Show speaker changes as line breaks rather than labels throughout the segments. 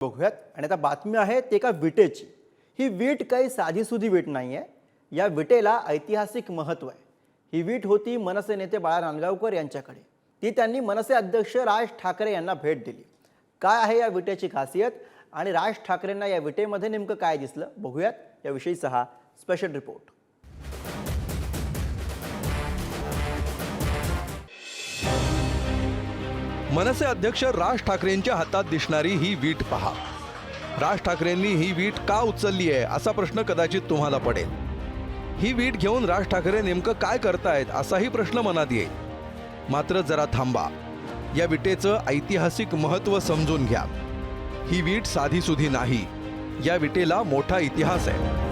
बघूयात. आणि आता बातमी आहे ते एका विटेची. ही वीट काही साधीसुधी वीट नाही आहे या विटेला ऐतिहासिक महत्त्व आहे. ही वीट होती मनसे नेते बाळा नांदगावकर यांच्याकडे. ती त्यांनी मनसे अध्यक्ष राज ठाकरे यांना भेट दिली. काय आहे या विटेची खासियत? आणि राज ठाकरेंना या विटेमध्ये नेमकं काय दिसलं? बघूयात. याविषयीचा हा स्पेशल रिपोर्ट
मनसे अध्यक्ष राज ठाकरेंच्या हातात दिसणारी ही वीट पहा. राज ठाकरेंनी ही वीट का उचलली आहे असा प्रश्न कदाचित तुम्हाला पडेल. ही वीट घेऊन राज ठाकरे नेमकं काय करतायत असाही प्रश्न मनात येईल. मात्र जरा थांबा. या विटेचं ऐतिहासिक महत्त्व समजून घ्या. ही वीट साधीसुधी नाही. या विटेला मोठा इतिहास आहे.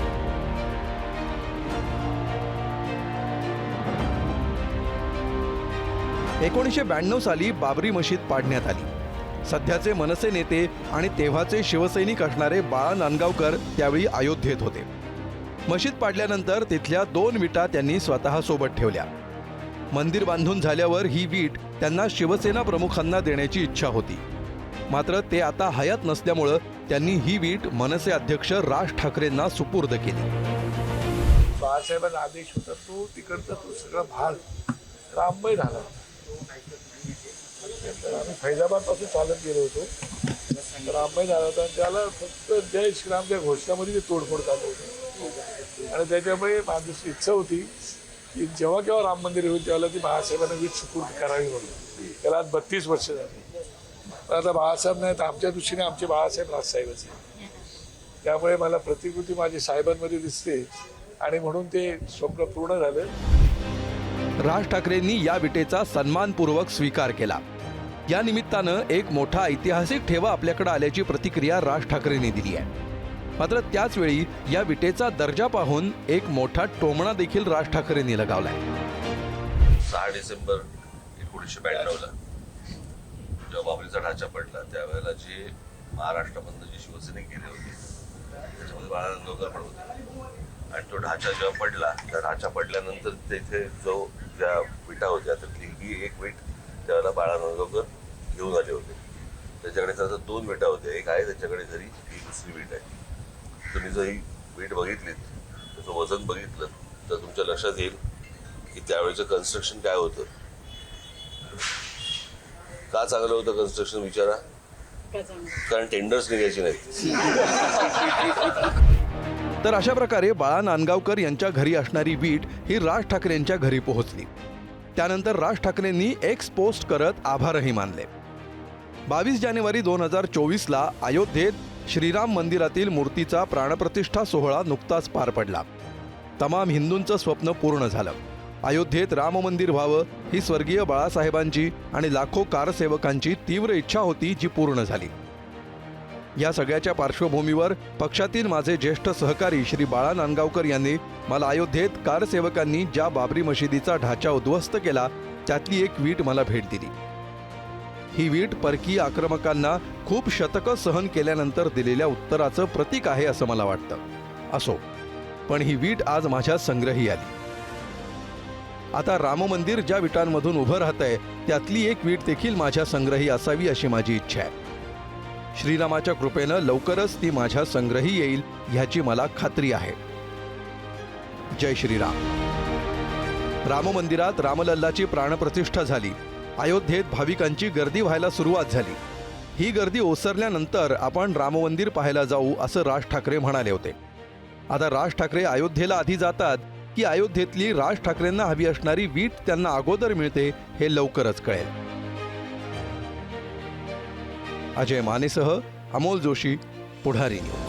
एकोणीसशे ब्याण्णव साली बाबरी मशीद पाडण्यात आली. सध्याचे मनसे नेते आणि तेव्हाचे शिवसैनिक असणारे बाळा नांदगावकर त्यावेळी अयोध्येत होते. मशीद पाडल्यानंतर तिथल्या दोन विटा त्यांनी स्वतःसोबत ठेवल्या. मंदिर बांधून झाल्यावर ही वीट त्यांना शिवसेना प्रमुखांना देण्याची इच्छा होती. मात्र ते आता हयात नसल्यामुळं त्यांनी ही वीट मनसे अध्यक्ष राज ठाकरेंना सुपूर्द केली.
बाळासाहेबांना आदेश होता तो तिकडचा तो सगळा भाग राममय झाला. आम्ही फैजाबादपासून चालत गेलो होतो. रामबाई झाला होता आणि त्याला फक्त जय श्रीरामच्या घोषणामध्ये ते तोडफोड चालू होती. आणि त्याच्यामुळे माझी इच्छा होती की जेव्हा केव्हा राम मंदिर होईल त्यावेळेला ती बाळासाहेबांना वीज सुपूर्द करावी म्हणून. त्याला आज बत्तीस वर्ष झाली. पण आता बाळासाहेब नाही तर आमच्या दृष्टीने आमचे बाळासाहेब राजसाहेबच आहे त्यामुळे मला प्रतिकृती माझी साहेबांमध्ये दिसते आणि म्हणून ते स्वप्न पूर्ण झालं.
राज ठाकरेंनी या विटेचा सन्मानपूर्वक स्वीकार केला. या निमित्तानं एक मोठा ऐतिहासिक ठेवा आपल्याकडे आल्याची प्रतिक्रिया राज ठाकरेंनी दिली आहे. मात्र त्याचवेळी या विटेचा दर्जा पाहून एक मोठा टोमणा देखील राज ठाकरेंनी लगावलाय.
सहा डिसेंबर एकोणीसशे ब्याण्णवला जेव्हा बाबरीचा ढाचा पडला त्यावेळेला जे महाराष्ट्रामधनं जी जे शिवसैनिक गेले होते त्याच्यामध्ये बाळा पण होते. आणि तो ढाचा जेव्हा पडला त्या ढाचा पडल्यानंतर तेथे जो ज्या विटा होत्या त्यातली ही एक वीट त्यावेळेला बाळा नांदगावकर घेऊन आले होते. त्याच्याकडे त्याचा दोन विटा होत्या. एक आहे त्याच्याकडे घरी ही दुसरी वीट आहे. तुम्ही जर ही वीट बघितलीत त्याचं वजन बघितलं तर तुमच्या लक्षात येईल की त्यावेळेचं कन्स्ट्रक्शन काय होतं. का चांगलं होतं कन्स्ट्रक्शन विचारा. कारण टेंडर्स निघायची नाहीत.
तर अशा प्रकारे बाळा नांदगावकर यांच्या घरी असणारी वीट ही राज ठाकरेंच्या घरी पोहोचली. त्यानंतर राज ठाकरेंनी एक्स पोस्ट करत आभारही मानले. बावीस जानेवारी दोन हजार चोवीसला अयोध्येत श्रीराम मंदिरातील मूर्तीचा प्राणप्रतिष्ठा सोहळा नुकताच पार पडला. तमाम हिंदूंचं स्वप्न पूर्ण झालं. अयोध्येत राम मंदिर व्हावं ही स्वर्गीय बाळासाहेबांची आणि लाखो कारसेवकांची तीव्र इच्छा होती जी पूर्ण झाली. या सगळ्याच्या पार्श्वभूमीवर पक्षातील माझे ज्येष्ठ सहकारी श्री बाळा नांदगावकर यांनी मला अयोध्येत कारसेवकांनी ज्या बाबरी मशिदीचा ढाचा उद्ध्वस्त केला त्यातली एक वीट मला भेट दिली. ही वीट परकीय आक्रमकांना खूप शतकं सहन केल्यानंतर दिलेल्या उत्तराचं प्रतीक आहे असं मला वाटतं. असो पण ही वीट आज माझ्या संग्रही आली. आता राम मंदिर ज्या विटांमधून उभं राहतंय त्यातली एक वीट देखील माझ्या संग्रही असावी अशी माझी इच्छा आहे. श्रीरामाच्या कृपेनं लवकरच ती माझ्या संग्रही येईल ह्याची मला खात्री आहे. जय श्रीराम. राम मंदिरात रामलल्लाची प्राणप्रतिष्ठा झाली. अयोध्येत भाविकांची गर्दी व्हायला सुरुवात झाली. ही गर्दी ओसरल्यानंतर आपण राम मंदिर पाहायला जाऊ असं राज ठाकरे म्हणाले होते. आता राज ठाकरे अयोध्येला आधी जातात की अयोध्येतली राज ठाकरेंना हवी असणारी वीट त्यांना अगोदर मिळते हे लवकरच कळेल. अजय मानेसह अमोल जोशी पुढारी न्यूज.